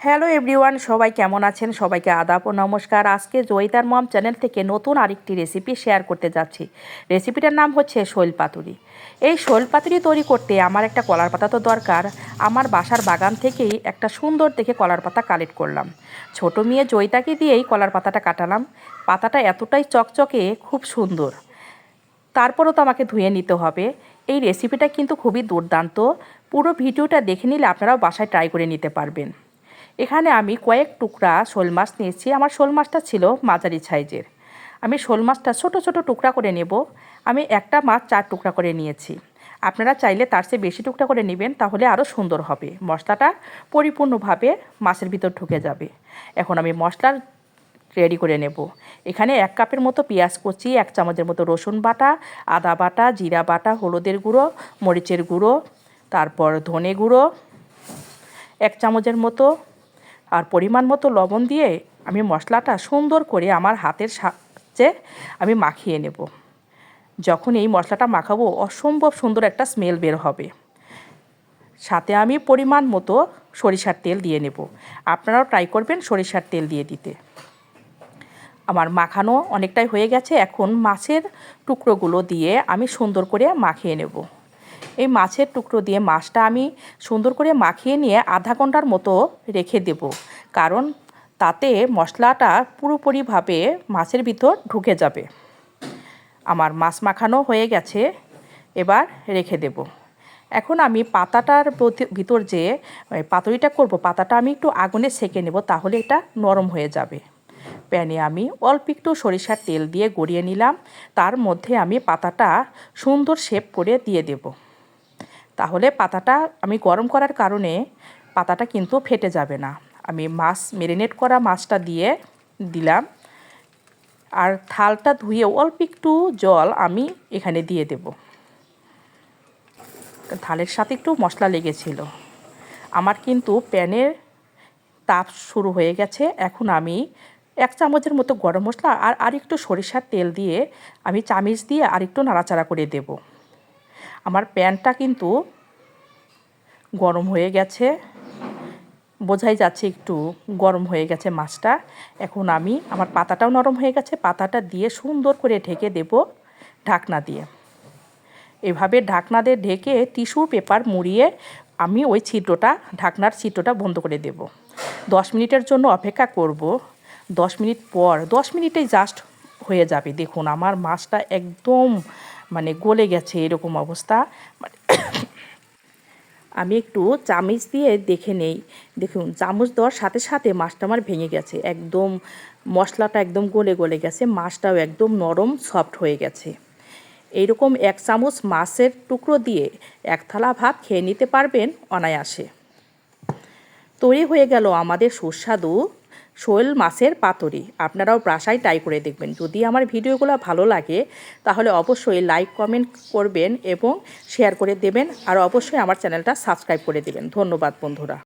Hello everyone, সবাই কেমন আছেন? সবাইকে আদাব ও নমস্কার। আজকে জয়িতার মম চ্যানেল থেকে নতুন আরেকটি রেসিপি শেয়ার করতে যাচ্ছি। রেসিপিটার নাম হচ্ছে শৈল পাতুরি। এই শৈল পাতুরি তৈরি করতে আমার একটা কলার পাতা তো দরকার। আমার বাসার বাগান থেকেই একটা সুন্দর দেখে কলার পাতা কালেক্ট করলাম। ছোট মেয়ে জয়িতাকে দিয়েই কলার পাতাটা কাটালাম। পাতাটা এতটাই চকচকে, খুব সুন্দর। তারপরও তো আমাকে ধুয়ে নিতে হবে। এই রেসিপিটা কিন্তু খুবই দুর্দান্ত। পুরো ভিডিওটা দেখে নিলে আপনারাও বাসায় ট্রাই করে নিতে পারবেন। এখানে আমি কয়েক টুকরা শোল মাছ নিয়েছি। আমার শোল মাছটা ছিল মাঝারি সাইজের। আমি শোল মাছটা ছোট ছোট টুকরা করে নেব। আমি একটা মাছ চার টুকরা করে নিয়েছি। আপনারা চাইলে তার চেয়ে বেশি টুকরা করে নেবেন, তাহলে আরও সুন্দর হবে। মশলাটা পরিপূর্ণভাবে মাছের ভিতর ঢুকে যাবে। এখন আমি মশলার রেডি করে নেব। এখানে এক কাপের মতো পেঁয়াজ কুচি, এক চামচের মতো রসুন বাটা, আদা বাটা, জিরা বাটা, হলুদের গুঁড়ো, মরিচের গুঁড়ো, তারপর ধনে গুঁড়ো, এক চামচের মতো আর পরিমাণ মতো লবণ দিয়ে আমি মশলাটা সুন্দর করে আমার হাতের সাহায্যে আমি মাখিয়ে নেব। যখন এই মশলাটা মাখাবো অসম্ভব সুন্দর একটা স্মেল বের হবে। সাথে আমি পরিমাণ মতো সরিষার তেল দিয়ে নেব। আপনারাও ট্রাই করবেন সরিষার তেল দিয়ে দিতে। আমার মাখানো অনেকটাই হয়ে গেছে। এখন মাছের টুকরোগুলো দিয়ে আমি সুন্দর করে মাখিয়ে নেব। এই মাছের টুকরো দিয়ে মাছটা আমি সুন্দর করে মাখিয়ে নিয়ে আধা ঘণ্টার মতো রেখে দেব। কারণ তাতে মশলাটা পুরোপুরিভাবে মাছের ভিতর ঢুকে যাবে। আমার মাছ মাখানো হয়ে গেছে, এবার রেখে দেব। এখন আমি পাতাটার ভিতর যে পাতুরিটা করব, পাতাটা আমি একটু আগুনে সেকে নেব তাহলে এটা নরম হয়ে যাবে। প্যানে আমি অল্প একটু সরিষার তেল দিয়ে গড়িয়ে নিলাম। তার মধ্যে আমি পাতাটা সুন্দর শেপ করে দিয়ে দেবো। তাহলে পাতাটা আমি গরম করার কারণে পাতাটা কিন্তু ফেটে যাবে না। আমি মাছ মেরিনেট করা মাছটা দিয়ে দিলাম। আর থালটা ধুয়ে অল্প একটু জল আমি এখানে দিয়ে দেব। থালের সাথে একটু মশলা লেগেছিল। আমার কিন্তু প্যানের তাপ শুরু হয়ে গেছে। এখন আমি এক চামচের মতো গরম মশলা আর আরেকটু সরিষার তেল দিয়ে আমি চামিচ দিয়ে আরেকটু নাড়াচাড়া করে দেবো। আমার প্যানটা কিন্তু গরম হয়ে গেছে। বোঝাই যাচ্ছে একটু গরম হয়ে গেছে মাছটা। এখন আমি আমার পাতাটাও নরম হয়ে গেছে, পাতাটা দিয়ে সুন্দর করে ঢেকে দেব ঢাকনা দিয়ে। এভাবে ঢাকনা দিয়ে ঢেকে টিস্যু পেপার মুড়িয়ে আমি ওই ছিদ্রটা, ঢাকনার ছিদ্রটা বন্ধ করে দেব। দশ মিনিটের জন্য অপেক্ষা করব। দশ মিনিট পর, দশ মিনিটেই জাস্ট হয়ে যাবে। দেখুন, আমার মাছটা একদম মানে গলে গেছে এরকম অবস্থা। আমি একটু চামচ দিয়ে দেখে নেই। দেখুন, চামচ দেওয়ার সাথে সাথে মাছটা আমার ভেঙে গেছে। একদম মশলাটা একদম গলে গলে গেছে, মাছটাও একদম নরম সফট হয়ে গেছে। এইরকম এক চামচ মাছের টুকরো দিয়ে এক থালা ভাত খেয়ে নিতে পারবেন অনায়াসে। তৈরি হয়ে গেল আমাদের সুস্বাদু শোল মাছের পাতুরি। আপনারাও বাসায় ট্রাই করে দেখবেন। যদি আমার ভিডিওগুলো ভালো লাগে, তাহলে অবশ্যই লাইক কমেন্ট করবেন এবং শেয়ার করে দেবেন। আর অবশ্যই আমার চ্যানেলটা সাবস্ক্রাইব করে দেবেন। ধন্যবাদ, বন্ধুরা।